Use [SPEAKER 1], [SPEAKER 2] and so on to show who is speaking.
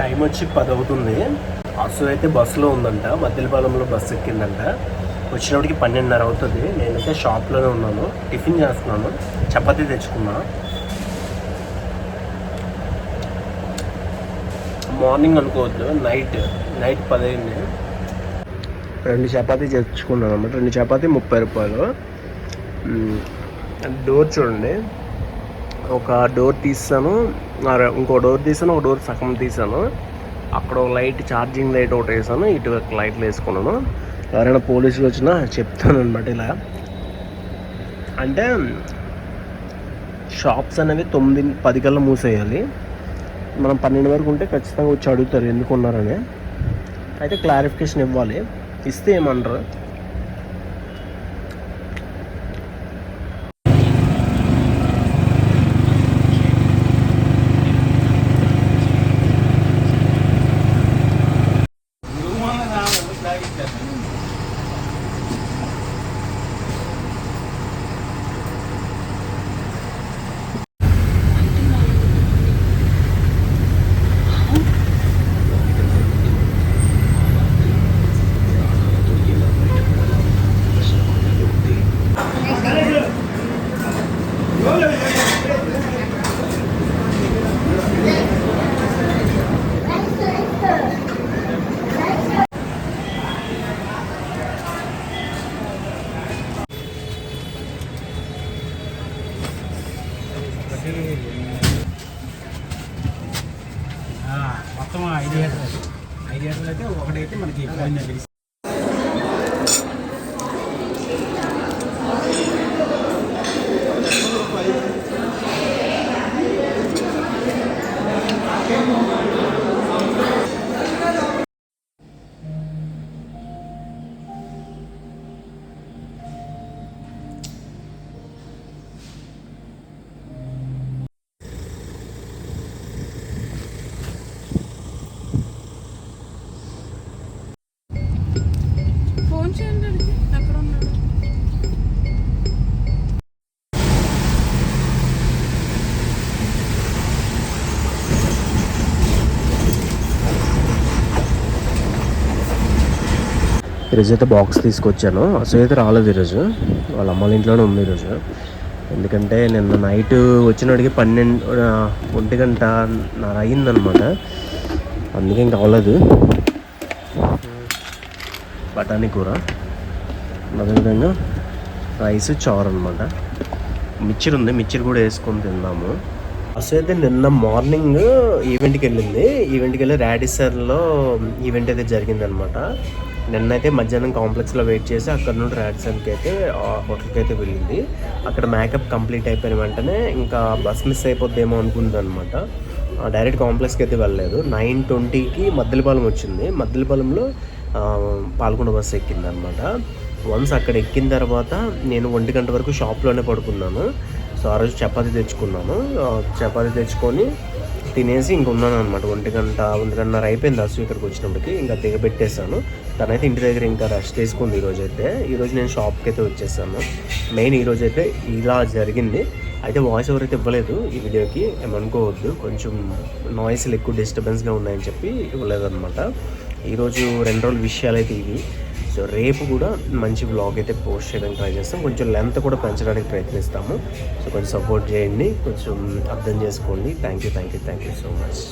[SPEAKER 1] Time వచ్చి పది అవుతుంది అసలు అయితే బస్సులో ఉందంట మద్దిలపాలెంలో బస్సు ఎక్కిందంట. వచ్చినప్పటికి పన్నెండున్నర అవుతుంది. నేనైతే షాప్లోనే ఉన్నాను. టిఫిన్ చేస్తున్నాను. చపాతీ తెచ్చుకున్నా. మార్నింగ్ అనుకోవద్దు. నైట్ నైట్ పదైంది. రెండు చపాతీ తెచ్చుకున్నాను అనమాట రెండు చపాతీ ముప్పై రూపాయలు. డోర్ చూడండి. ఒక డోర్ తీస్తాను. ఇంకో డోర్ తీసాను ఒక డోర్ సగం తీసాను. అక్కడ లైట్ ఛార్జింగ్ లైట్ ఒకటి వేసాను ఇటు లైట్లు వేసుకున్నాను. ఎవరైనా పోలీసులు వచ్చినా చెప్తాను అనమాట ఇలా. అంటే షాప్స్ అనేవి తొమ్మిది పది కల్లా మూసేయాలి. మనం పన్నెండు వరకు ఉంటే ఖచ్చితంగా వచ్చి అడుగుతారు ఎందుకున్నారని అయితే క్లారిఫికేషన్ ఇవ్వాలి. ఇస్తే ఏమనరు
[SPEAKER 2] ఆ, మొత్తం ఐదు లీటర్లు. ఐదు లీటర్లు అయితే ఒకటైతే మనకి పోయిందండి
[SPEAKER 1] ఈరోజు అయితే బాక్స్ తీసుకొచ్చాను. అసలు అయితే రాలేదు ఈరోజు. వాళ్ళ అమ్మాళ్ళ ఇంట్లోనే ఉంది ఈరోజు. ఎందుకంటే నిన్న నైట్ వచ్చినడికి పన్నెండు ఒంటి గంట నర అయిందనమాట. అందుకే ఇంకా అవ్వలేదు బఠానీ కూర. అదేవిధంగా రైస్ చారు అనమాట మిక్చర్ ఉంది. మిక్చర్ కూడా వేసుకొని తిన్నాము అసలు అయితే నిన్న మార్నింగ్ ఈవెంట్కి వెళ్ళింది. ఈవెంట్కి వెళ్ళి రాడిసర్లో ఈవెంట్ అయితే జరిగిందనమాట. నిన్నైతే మధ్యాహ్నం కాంప్లెక్స్లో వెయిట్ చేసి అక్కడ నుండి రాడ్సన్కి అయితే హోటల్కి అయితే వెళ్ళింది. అక్కడ మేకప్ కంప్లీట్ అయిపోయిన వెంటనే ఇంకా బస్ మిస్ అయిపోద్దేమో అనుకుంది అనమాట డైరెక్ట్ కాంప్లెక్స్కి అయితే వెళ్ళలేదు. నైన్ ట్వంటీకి మద్దెలపాలెం వచ్చింది. మద్దెలపాలెంలో పాల్గొండ బస్సు ఎక్కింది అనమాట వన్స్ అక్కడ ఎక్కిన తర్వాత నేను ఒంటి గంట వరకు షాప్లోనే పడుకున్నాను. సో ఆ రోజు చపాతీ తెచ్చుకున్నాను. చపాతి చపాతీ తెచ్చుకొని తినేసి ఇంక ఉన్నాను అనమాట ఒంటి గంట ఒంటి గంటన్నర అయిపోయింది అసలు ఇక్కడికి వచ్చినప్పటికి. ఇంకా దిగబెట్టేశాను తనైతే ఇంటి దగ్గర ఇంకా రెస్ట్ తీసుకుంది ఈరోజు అయితే ఈరోజు నేను షాప్కి అయితే వచ్చేసాను. మెయిన్ ఈరోజు అయితే ఇలా జరిగింది. అయితే వాయిస్ ఓవర్ అయితే ఇవ్వలేదు ఈ వీడియోకి ఏమనుకోవద్దు కొంచెం నాయిస్లు ఎక్కువ డిస్టర్బెన్స్గా ఉన్నాయని చెప్పి ఇవ్వలేదు అనమాట ఈరోజు రెండు రోజుల విషయాలు అయితే ఇవి. సో రేపు కూడా మంచి బ్లాగ్ అయితే పోస్ట్ చేయడానికి ట్రై చేస్తాం. కొంచెం లెంత్ కూడా పెంచడానికి ప్రయత్నిస్తాము. సో కొంచెం సపోర్ట్ చేయండి. కొంచెం అర్థం చేసుకోండి. Thank you thank you thank you so much